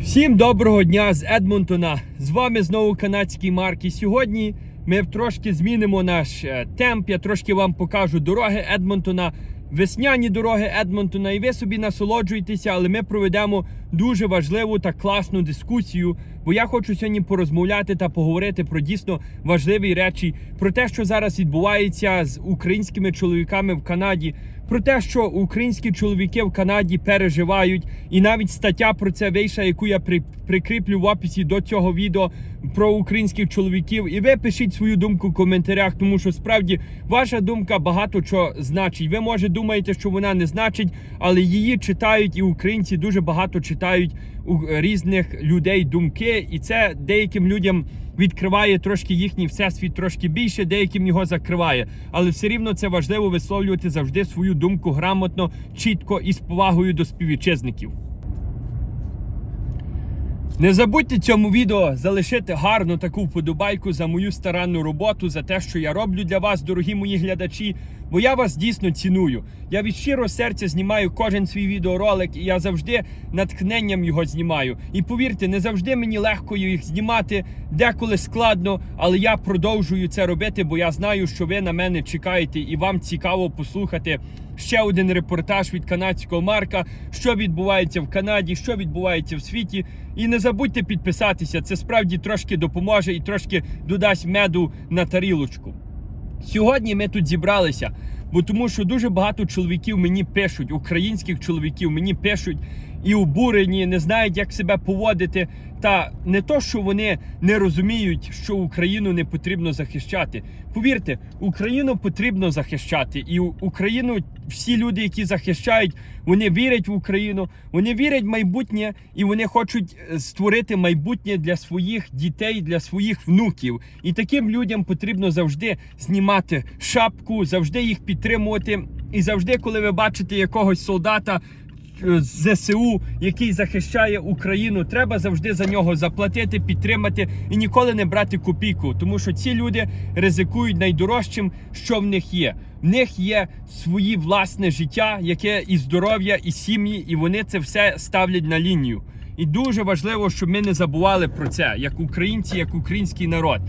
Всім доброго дня з Едмонтона. З вами знову канадський Марк. І сьогодні ми трошки змінимо наш е, темп. Я трошки вам покажу дороги Едмонтона, весняні дороги Едмонтона. І ви собі насолоджуєтеся, але ми проведемо дуже важливу та класну дискусію. Бо я хочу сьогодні порозмовляти та поговорити про дійсно важливі речі, про те, що зараз відбувається з українськими чоловіками в Канаді. Про те, що українські чоловіки в Канаді переживають, і навіть стаття про це вийшла, яку я при, прикріплю в описі до цього відео про українських чоловіків. І ви пишіть свою думку в коментарях, тому що справді ваша думка багато що значить. Ви може думаєте, що вона не значить, але її читають і українці дуже багато читають різних людей думки, і це деяким людям відкриває трошки їхній всесвіт трошки більше, деяким його закриває. Але все рівно це важливо висловлювати завжди свою думку грамотно, чітко і з повагою до співвітчизників. Не забудьте цьому відео залишити гарну таку вподобайку за мою старанну роботу, за те, що я роблю для вас, дорогі мої глядачі. Бо я вас дійсно ціную. Я від щирого серця знімаю кожен свій відеоролик, і я завжди натхненням його знімаю. І повірте, не завжди мені легко їх знімати, деколи складно, але я продовжую це робити, бо я знаю, що ви на мене чекаєте, і вам цікаво послухати ще один репортаж від канадського Марка, що відбувається в Канаді, що відбувається в світі. І не забудьте підписатися. Це справді трошки допоможе і трошки додасть меду на тарілочку. Сьогодні ми тут зібралися, бо тому що дуже багато чоловіків мені пишуть, українських чоловіків мені пишуть і обурені, не знають, як себе поводити. Та не то, що вони не розуміють, що Україну не потрібно захищати. Повірте, Україну потрібно захищати, і Україну всі люди, які захищають, вони вірять в Україну, вони вірять в майбутнє і вони хочуть е, створити майбутнє для своїх дітей, для своїх внуків. І таким людям потрібно завжди знімати шапку, завжди їх підтримувати. І завжди, коли ви бачите якогось солдата ЗСУ, який захищає Україну, треба завжди за нього заплатити, підтримати і ніколи не брати копійку, тому що ці люди ризикують найдорожчим, що в них є. В них є свої власне життя, яке і здоров'я, і сім'ї, і вони це все ставлять на лінію. І дуже важливо, щоб ми не забували про це, як українці, як український народ.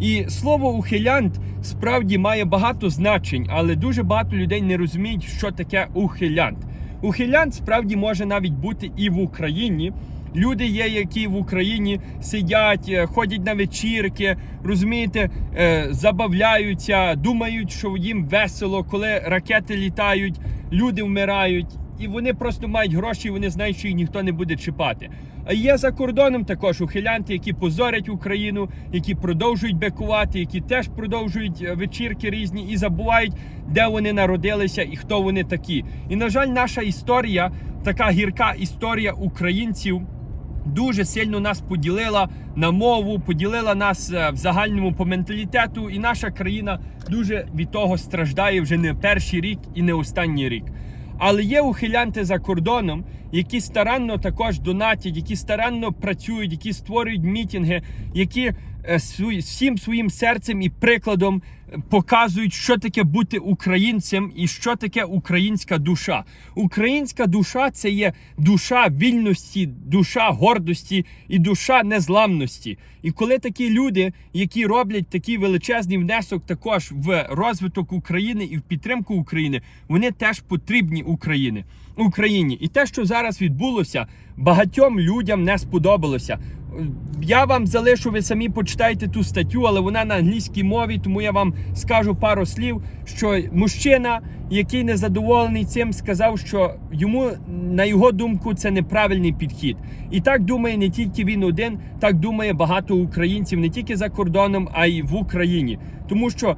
І слово ухилянт справді має багато значень, але дуже багато людей не розуміють, що таке ухилянт. Ухилянт справді може навіть бути і в Україні. Люди є, які в Україні сидять, е, ходять на вечірки, розумієте, е, забавляються, думають, що їм весело, коли ракети літають, люди вмирають. І вони просто мають гроші, і вони знають, що їх ніхто не буде чіпати. А є за кордоном також ухилянти, які позорять Україну, які продовжують бекувати, які теж продовжують е, вечірки різні і забувають, де вони народилися і хто вони такі. І на жаль, наша історія, така гірка історія українців. Дуже сильно нас поділила на мову, поділила нас е, в загальному по менталітету, і наша країна дуже від того страждає вже не перший рік і не останній рік. Але є ухилянти за кордоном, які старанно також донатять, які старанно працюють, які створюють мітінги, які всім своїм серцем і прикладом е, показують, що таке бути українцем і що таке українська душа. Українська душа це є душа вільності, душа гордості і душа незламності. І коли такі люди, які роблять такий величезний внесок також в розвиток України і в підтримку України, вони теж потрібні Україні. Україні. І те, що зараз відбулося, багатьом людям не сподобалося. Я вам залишу, ви самі почитайте ту статтю, але вона на англійській мові, тому я вам скажу пару слів, що мужчина, який не задоволений цим, сказав, що йому, на його думку, це неправильний підхід. І так думає не тільки він один, так думає багато українців, не тільки за кордоном, а й в Україні. Тому що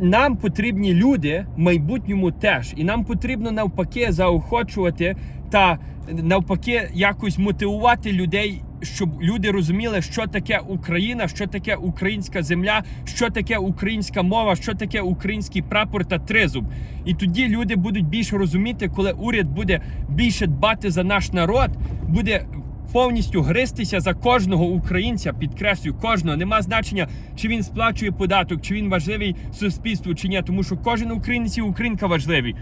нам потрібні люди в майбутньому теж, і нам потрібно навпаки заохочувати та навпаки якось мотивувати людей, щоб люди розуміли, що таке Україна, що таке українська земля, що таке українська мова, що таке український прапор та тризуб. І тоді люди будуть більше розуміти, коли уряд буде більше дбати за наш народ, буде повністю гристися за кожного українця, підкреслюю, кожного. Нема значення, чи він сплачує податок, чи він важливий суспільству, чи ні, тому що кожен українець і українка важливий.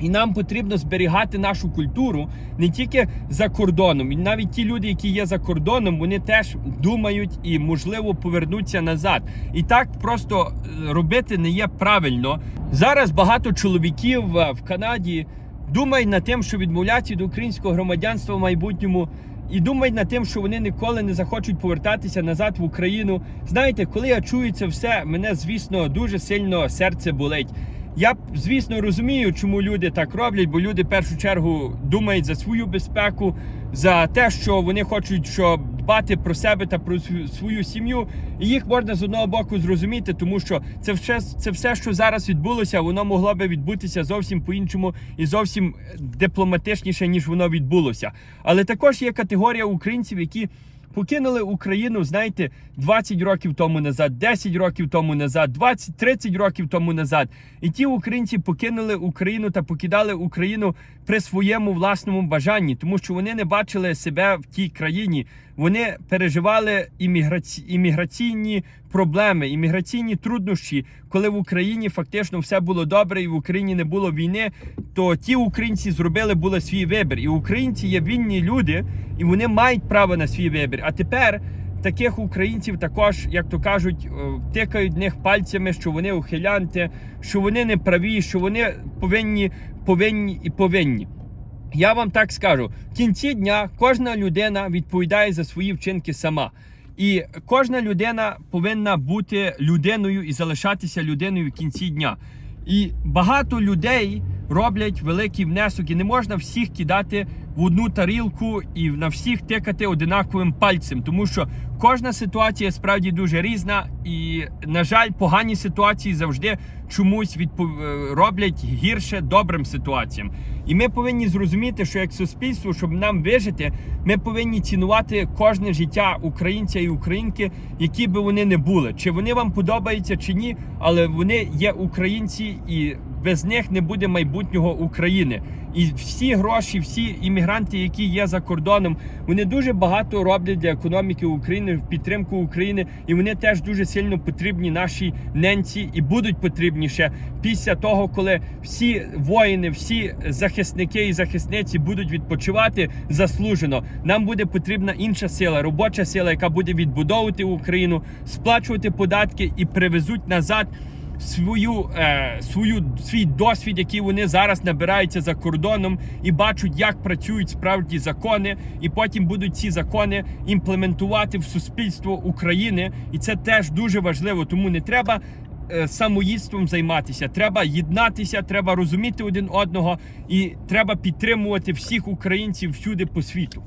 І нам потрібно зберігати нашу культуру не тільки за кордоном, і навіть ті люди, які є за кордоном, вони теж думають і можливо повернуться назад. І так просто е, робити не є правильно. Зараз багато чоловіків е, в Канаді думають над тим, що відмовляться від українського громадянства в майбутньому. І думають над тим, що вони ніколи не захочуть повертатися назад в Україну. Знаєте, коли я чую це все, мене звісно дуже сильно серце болить. Я звісно розумію, чому люди так роблять, бо люди в першу чергу думають за свою безпеку, за те, що вони хочуть щоб дбати про себе та про свою- сім'ю. І їх можна з одного боку зрозуміти, тому що це все, це все, що зараз відбулося, воно могло би відбутися зовсім по-іншому і зовсім дипломатичніше, ніж воно відбулося. Але також є категорія українців, які покинули Україну, знаєте, 20 років тому назад, 10 років тому назад, 20, 30 років тому назад. І ті українці покинули Україну та покидали Україну при своєму власному бажанні, тому що вони не бачили себе в тій країні. Вони переживали імміграці... імміграційні проблеми, імміграційні труднощі, коли в Україні фактично все було добре і в Україні не було війни. То ті українці зробили було свій вибір. І українці є вільні люди, і вони мають право на свій вибір. А тепер таких українців також, як то кажуть, е, тикають в них пальцями, що вони ухилянти, що вони не праві, що вони повинні, повинні і повинні. Я вам так скажу: в кінці дня кожна людина відповідає за свої вчинки сама. І кожна людина повинна бути людиною і залишатися людиною в кінці дня. І багато людей роблять великий внесок, і не можна всіх кидати в одну тарілку і на всіх тикати одинаковим пальцем, тому що кожна ситуація справді дуже різна, і, на жаль, погані ситуації завжди чомусь відпов... е, роблять гірше добрим ситуаціям. І ми повинні зрозуміти, що як суспільство, щоб нам вижити, ми повинні цінувати кожне життя українця і українки, які би вони не були. Чи вони вам подобаються, чи ні, але вони є українці і без них не буде майбутнього України. І всі гроші, всі іммігранти, які є за кордоном, вони дуже багато роблять для економіки України в підтримку України, і вони теж дуже сильно потрібні нашій ненці і будуть потрібні ще після того, коли всі воїни, всі захисники і захисниці будуть відпочивати заслужено. Нам буде потрібна інша сила, робоча сила, яка буде відбудовувати Україну, сплачувати податки і привезуть назад свою, е, свою свій досвід, який вони зараз набираються за кордоном, і бачать, як працюють справді закони, і потім будуть ці закони імплементувати в суспільство України. І це теж дуже важливо. Тому не треба. е, Самоїдством займатися, треба єднатися, треба розуміти один одного, і треба підтримувати всіх українців всюди по світу.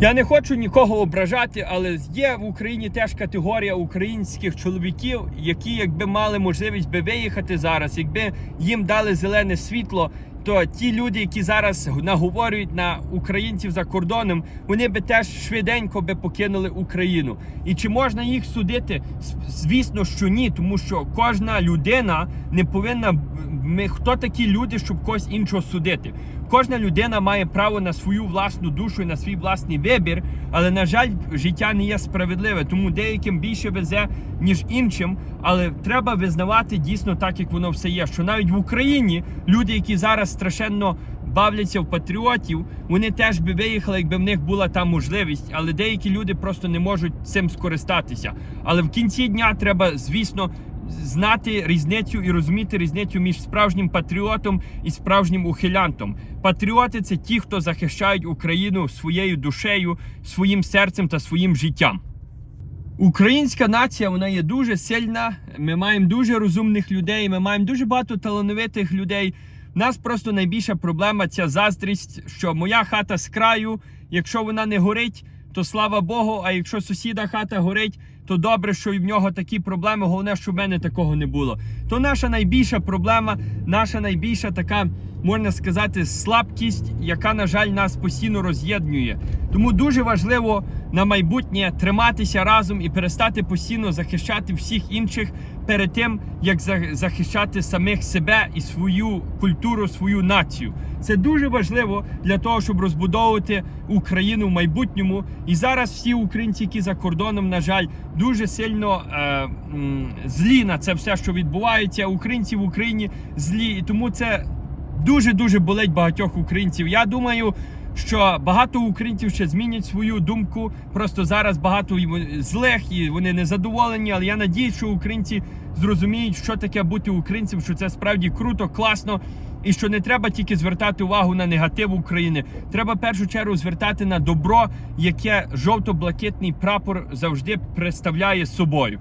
Я не хочу нікого ображати, але є в Україні теж категорія українських чоловіків, які, якби мали можливість би виїхати зараз, якби їм дали зелене світло, то ті люди, які зараз наговорюють на українців за кордоном, вони би теж швиденько би покинули Україну. І чи можна їх судити? Звісно, що ні, тому що кожна людина не повинна. Ми хто такі люди, щоб когось іншого судити? Кожна людина має право на свою власну душу і на свій власний вибір, але на жаль, життя не є справедливе, тому деяким більше везе, ніж іншим. Але треба визнавати дійсно так, як воно все є. Що навіть в Україні люди, які зараз страшенно бавляться в патріотів, вони теж би виїхали, якби в них була та можливість. Але деякі люди просто не можуть цим скористатися. Але в кінці дня треба, звісно. Знати різницю і розуміти різницю між справжнім патріотом і справжнім ухилянтом. Патріоти це ті, хто захищають Україну своєю душею, своїм серцем та своїм життям. Українська нація вона є дуже сильна. Ми маємо дуже розумних людей. Ми маємо дуже багато талановитих людей. Нас просто найбільша проблема ця заздрість, що моя хата з краю, якщо вона не горить, то слава Богу. А якщо сусіда хата горить, то добре, що і в нього такі проблеми. Головне, що в мене такого не було. То наша найбільша проблема, наша найбільша така, можна сказати, слабкість, яка, на жаль, нас постійно роз'єднує. Тому дуже важливо на майбутнє триматися разом і перестати постійно захищати всіх інших перед тим, як захищати самих себе і свою культуру, свою націю. Це дуже важливо для того, щоб розбудовувати Україну в майбутньому. І зараз всі українці, які за кордоном, на жаль, дуже сильно е, злі на це все, що відбувається. Українці в Україні злі, і тому це дуже дуже болить багатьох українців. Я думаю, що багато українців ще змінять свою думку. Просто зараз багато злих і вони незадоволені. Але я надіюсь, що українці зрозуміють, що таке бути українцем, що це справді круто, класно. І що не треба тільки звертати увагу на негатив України. Треба в першу чергу звертати на добро, яке жовто-блакитний прапор завжди представляє собою.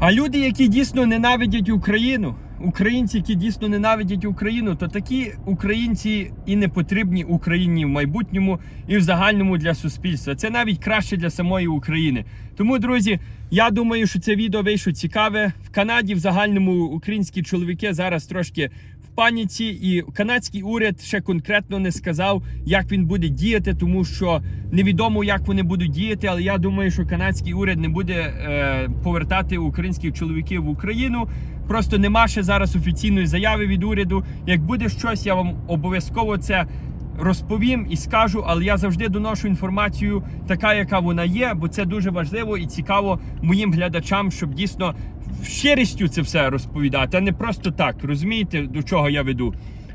А люди, які дійсно ненавидять Україну, українці, які дійсно ненавидять Україну, то такі українці і не потрібні Україні в майбутньому і в загальному для суспільства. Це навіть краще для самої України. Тому, друзі, я думаю, що це відео вийшло цікаве. В Канаді в загальному українські чоловіки зараз трошки паніці, і канадський уряд ще конкретно не сказав, як він буде діяти, тому що невідомо, як вони будуть діяти. Але я думаю, що канадський уряд не буде е, повертати українських чоловіків в Україну. Просто нема ще зараз офіційної заяви від уряду. Як буде щось, я вам обов'язково це розповім і скажу, але я завжди доношу інформацію, така, яка вона є, бо це дуже важливо і цікаво моїм глядачам, щоб дійсно щирістю це все розповідати, а не просто так. Розумієте, до чого я веду.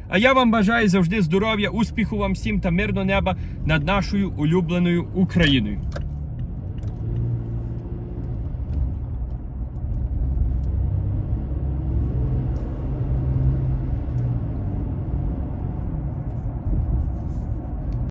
А я вам бажаю завжди здоров'я, успіху вам всім та мирного неба над нашою улюбленою Україною.